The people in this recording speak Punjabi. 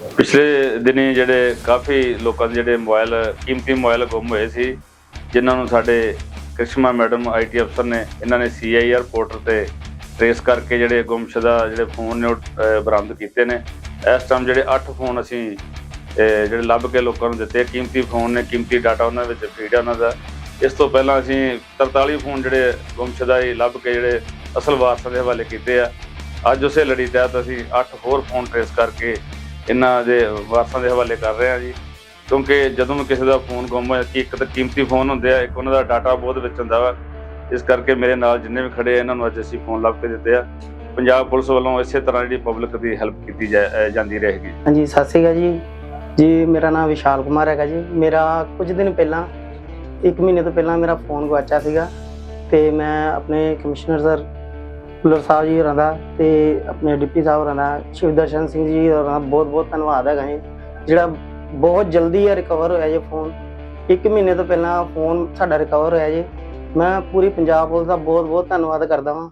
ਪਿਛਲੇ ਦਿਨੀ ਜਿਹੜੇ ਕਾਫੀ ਲੋਕਾਂ ਦੇ ਜਿਹੜੇ ਮੋਬਾਈਲ, ਕੀਮਤੀ ਮੋਬਾਈਲ ਗੁੰਮ ਹੋਏ ਸੀ, ਜਿਨ੍ਹਾਂ ਨੂੰ ਸਾਡੇ ਕ੍ਰਿਸ਼ਮਾ ਮੈਡਮ ਆਈਟੀ ਅਫਸਰ ਨੇ, ਇਹਨਾਂ ਨੇ ਸੀਆਈਆਰ ਪੋਰਟਲ ਤੇ ਟ੍ਰੇਸ ਕਰਕੇ ਜਿਹੜੇ ਗੁੰਮਸ਼ੁਦਾ ਜਿਹੜੇ ਫੋਨ ਨੇ ਉਹ ਬਰਾਮਦ ਕੀਤੇ ਨੇ। ਇਸ ਟਾਈਮ ਜਿਹੜੇ 8 ਫੋਨ ਅਸੀਂ ਜਿਹੜੇ ਲੱਭ ਕੇ ਲੋਕਾਂ ਨੂੰ ਦਿੱਤੇ, ਕੀਮਤੀ ਫੋਨ ਨੇ, ਕੀਮਤੀ ਡਾਟਾ ਉਹਨਾਂ ਵਿੱਚ ਫੀਡ ਹੈ ਉਹਨਾਂ ਦਾ। ਇਸ ਤੋਂ ਪਹਿਲਾਂ ਅਸੀਂ 43 ਫੋਨ ਜਿਹੜੇ ਗੁੰਮਸ਼ੁਦਾ ਹੀ ਲੱਭ ਕੇ ਜਿਹੜੇ ਅਸਲ ਵਾਰਸਾਂ ਦੇ ਹਵਾਲੇ ਕੀਤੇ ਆ। ਅੱਜ ਉਸੇ ਲੜੀ ਤਹਿਤ ਅਸੀਂ 8 ਹੋਰ ਫੋਨ ਟ੍ਰੇਸ ਕਰਕੇ ਇਹਨਾਂ ਦੇ ਵਾਰਸਾਂ ਦੇ ਹਵਾਲੇ ਕਰ ਰਹੇ ਹਾਂ ਜੀ। ਕਿਉਂਕਿ ਜਦੋਂ ਵੀ ਕਿਸੇ ਦਾ ਫੋਨ ਗੁੰਮ ਹੋਇਆ, ਕਿ ਇੱਕ ਤਾਂ ਕੀਮਤੀ ਫੋਨ ਹੁੰਦੇ ਆ, ਇੱਕ ਉਹਨਾਂ ਦਾ ਡਾਟਾ ਬਹੁਤ ਵਿੱਚ ਹੁੰਦਾ ਵਾ। ਇਸ ਕਰਕੇ ਮੇਰੇ ਨਾਲ ਜਿੰਨੇ ਵੀ ਖੜੇ ਆ, ਇਹਨਾਂ ਨੂੰ ਅੱਜ ਅਸੀਂ ਫੋਨ ਲੱਭ ਕੇ ਦਿੱਤੇ ਆ। ਪੰਜਾਬ ਪੁਲਿਸ ਵੱਲੋਂ ਇਸੇ ਤਰ੍ਹਾਂ ਜਿਹੜੀ ਪਬਲਿਕ ਦੀ ਹੈਲਪ ਕੀਤੀ ਜਾ- ਜਾਂਦੀ ਰਹੇਗੀ। ਹਾਂਜੀ, ਸਤਿ ਸ਼੍ਰੀ ਅਕਾਲ ਜੀ। ਜੀ, ਮੇਰਾ ਨਾਮ ਵਿਸ਼ਾਲ ਕੁਮਾਰ ਹੈਗਾ ਜੀ। ਮੇਰਾ ਕੁਝ ਦਿਨ ਪਹਿਲਾਂ, ਇੱਕ ਮਹੀਨੇ ਤੋਂ ਪਹਿਲਾਂ ਮੇਰਾ ਫੋਨ ਗਵਾਚਿਆ ਸੀਗਾ। ਤੇ ਮੈਂ ਆਪਣੇ ਕਮਿਸ਼ਨਰ ਸਰ ਭੁੱਲਰ ਸਾਹਿਬ ਜੀ ਹੋਰਾਂ ਦਾ ਤੇ ਆਪਣੇ ਡਿਪਟੀ ਸਾਹਿਬ ਹੋਰਾਂ ਦਾ ਸ਼ਿਵਦਰਸ਼ਨ ਸਿੰਘ ਜੀ ਹੋਰਾਂ ਦਾ ਬਹੁਤ ਬਹੁਤ ਧੰਨਵਾਦ ਹੈਗਾ ਜੀ। ਜਿਹੜਾ ਬਹੁਤ ਜਲਦੀ ਆ ਰਿਕਵਰ ਹੋਇਆ ਜੀ ਫੋਨ ਇੱਕ ਮਹੀਨੇ ਤੋਂ ਪਹਿਲਾਂ ਫੋਨ ਸਾਡਾ ਰਿਕਵਰ ਹੋਇਆ ਜੀ। ਮੈਂ ਪੂਰੀ ਪੰਜਾਬ ਪੁਲਿਸ ਦਾ ਬਹੁਤ ਬਹੁਤ ਧੰਨਵਾਦ ਕਰਦਾ ਹਾਂ